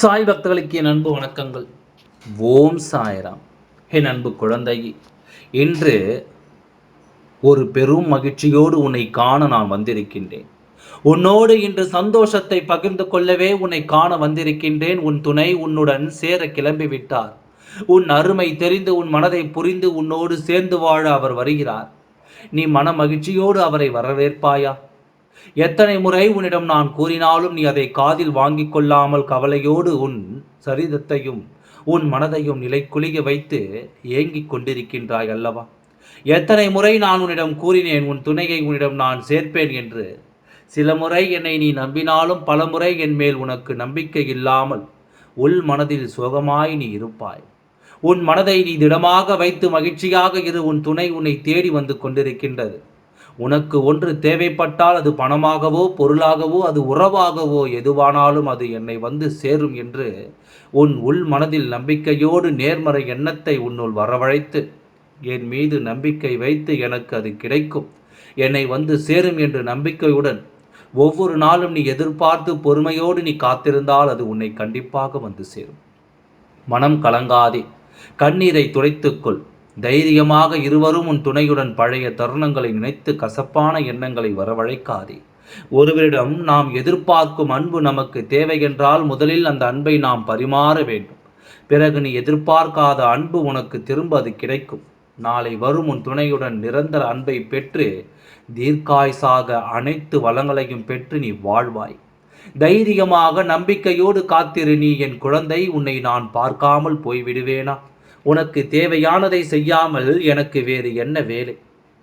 சாய் பக்தர்களுக்கு என் அன்பு வணக்கங்கள். ஓம் சாய்ராம். என் அன்பு குழந்தை இன்று ஒரு பெரும் மகிழ்ச்சியோடு உன்னை காண நான் வந்திருக்கின்றேன். உன்னோடு இன்று சந்தோஷத்தை பகிர்ந்து கொள்ளவே உன்னை காண வந்திருக்கின்றேன். உன் துணை உன்னுடன் சேர கிளம்பிவிட்டார் உன் அருமை தெரிந்து உன் மனதை புரிந்து உன்னோடு சேர்ந்து வாழ அவர் வருகிறார். நீ மன மகிழ்ச்சியோடு அவரை வரவேற்பாயா? எத்தனை முறை உன்னிடம் நான் கூறினாலும் நீ அதை காதில் வாங்கிக் கொள்ளாமல் கவலையோடு உன் சரிதத்தையும் உன் மனதையும் நிலைக்குலிய வைத்து ஏங்கிக் கொண்டிருக்கின்றாய் அல்லவா? எத்தனை முறை நான் உன்னிடம் கூறினேன் உன் துணையை உன்னிடம் நான் சேர்ப்பேன் என்று. சில முறை என்னை நீ நம்பினாலும் பல முறை என் மேல் உனக்கு நம்பிக்கை இல்லாமல் உள் மனதில் சோகமாய் நீ இருப்பாய். உன் மனதை நீ திடமாக வைத்து மகிழ்ச்சியாக இரு உன் துணை உன்னை தேடி வந்து கொண்டிருக்கின்றது. உனக்கு ஒன்று தேவைப்பட்டால் அது பணமாகவோ பொருளாகவோ அது உறவாகவோ எதுவானாலும் அது என்னை வந்து சேரும் என்று உன் உள் மனதில் நம்பிக்கையோடு நேர்மறை எண்ணத்தை உன்னுள் வரவழைத்து என் மீது நம்பிக்கை வைத்து எனக்கு அது கிடைக்கும். என்னை வந்து சேரும் என்று நம்பிக்கையுடன் ஒவ்வொரு நாளும் நீ எதிர்பார்த்து பொறுமையோடு நீ காத்திருந்தால் அது உன்னை கண்டிப்பாக வந்து சேரும். மனம் கலங்காதே. கண்ணீரை துடைத்துக்கொள் தைரியமாக இருவரும் உன் துணையுடன் பழைய தருணங்களை நினைத்து கசப்பான எண்ணங்களை வரவழைக்காதே. ஒருவரிடம் நாம் எதிர்பார்க்கும் அன்பு நமக்கு தேவை என்றால் முதலில் அந்த அன்பை நாம் பரிமாற வேண்டும். பிறகு நீ எதிர்பார்க்காத அன்பு உனக்கு திரும்ப அது கிடைக்கும். நாளை வரும் உன் துணையுடன் நிரந்தர அன்பை பெற்று தீர்க்காய்சாக அனைத்து வளங்களையும் பெற்று நீ வாழ்வாய். தைரியமாக நம்பிக்கையோடு காத்திரு நீ என் குழந்தை உன்னை நான் பார்க்காமல் போய்விடுவேனா? உனக்கு தேவையானதை செய்யாமல் எனக்கு வேறு என்ன வேலை?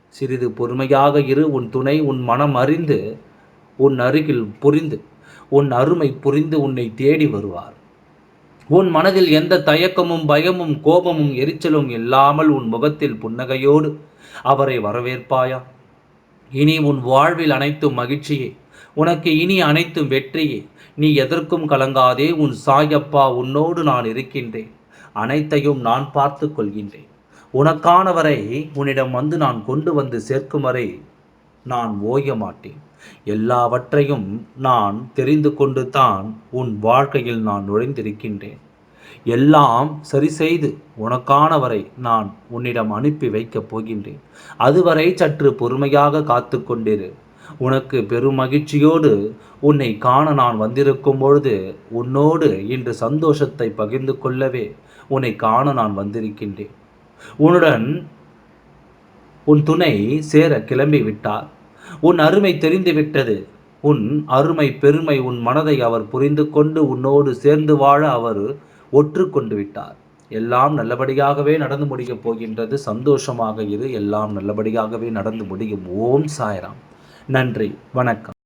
சிறிது பொறுமையாக இரு உன் துணை உன் மனம் அறிந்து உன் அருகில் புரிந்து உன் அருமை புரிந்து உன்னை தேடி வருவார். உன் மனதில் எந்த தயக்கமும் பயமும் கோபமும் எரிச்சலும் இல்லாமல் உன் முகத்தில் புன்னகையோடு அவரை வரவேற்பாயா? இனி உன் வாழ்வில் அனைத்தும் மகிழ்ச்சியே. உனக்கு இனி அனைத்தும் வெற்றியே. நீ எதற்கும் கலங்காதே. உன் சாயப்பா உன்னோடு நான் இருக்கின்றேன். அனைத்தையும் நான் பார்த்து கொள்கின்றேன். உனக்கானவரை உன்னிடம் வந்து நான் கொண்டு வந்து சேர்க்கும் வரை நான் ஓய மாட்டேன். எல்லாவற்றையும் நான் தெரிந்து கொண்டு தான் உன் வாழ்க்கையில் நான் நுழைந்திருக்கின்றேன். எல்லாம் சரி செய்து உனக்கானவரை நான் உன்னிடம் அனுப்பி வைக்கப் போகின்றேன். அதுவரை சற்று பொறுமையாக காத்து கொண்டிரு. உனக்கு பெரும் மகிழ்ச்சியோடு உன்னை காண நான் வந்திருக்கும் பொழுது உன்னோடு இன்று சந்தோஷத்தை பகிர்ந்து கொள்ளவே உன்னை காண நான் வந்திருக்கின்றேன். உன்னுடன் உன் துணை சேர கிளம்பி விட்டார். உன் அருமை தெரிந்து விட்டது. உன் அருமை பெருமை உன் மனதை அவர் புரிந்து கொண்டு உன்னோடு சேர்ந்து வாழ அவர் ஒற்றுக்கொண்டு விட்டார். எல்லாம் நல்லபடியாகவே நடந்து முடியப் போகின்றது. சந்தோஷமாக இரு. எல்லாம் நல்லபடியாகவே நடந்து முடியும். ஓம் சாய்ராம். நன்றி. வணக்கம்.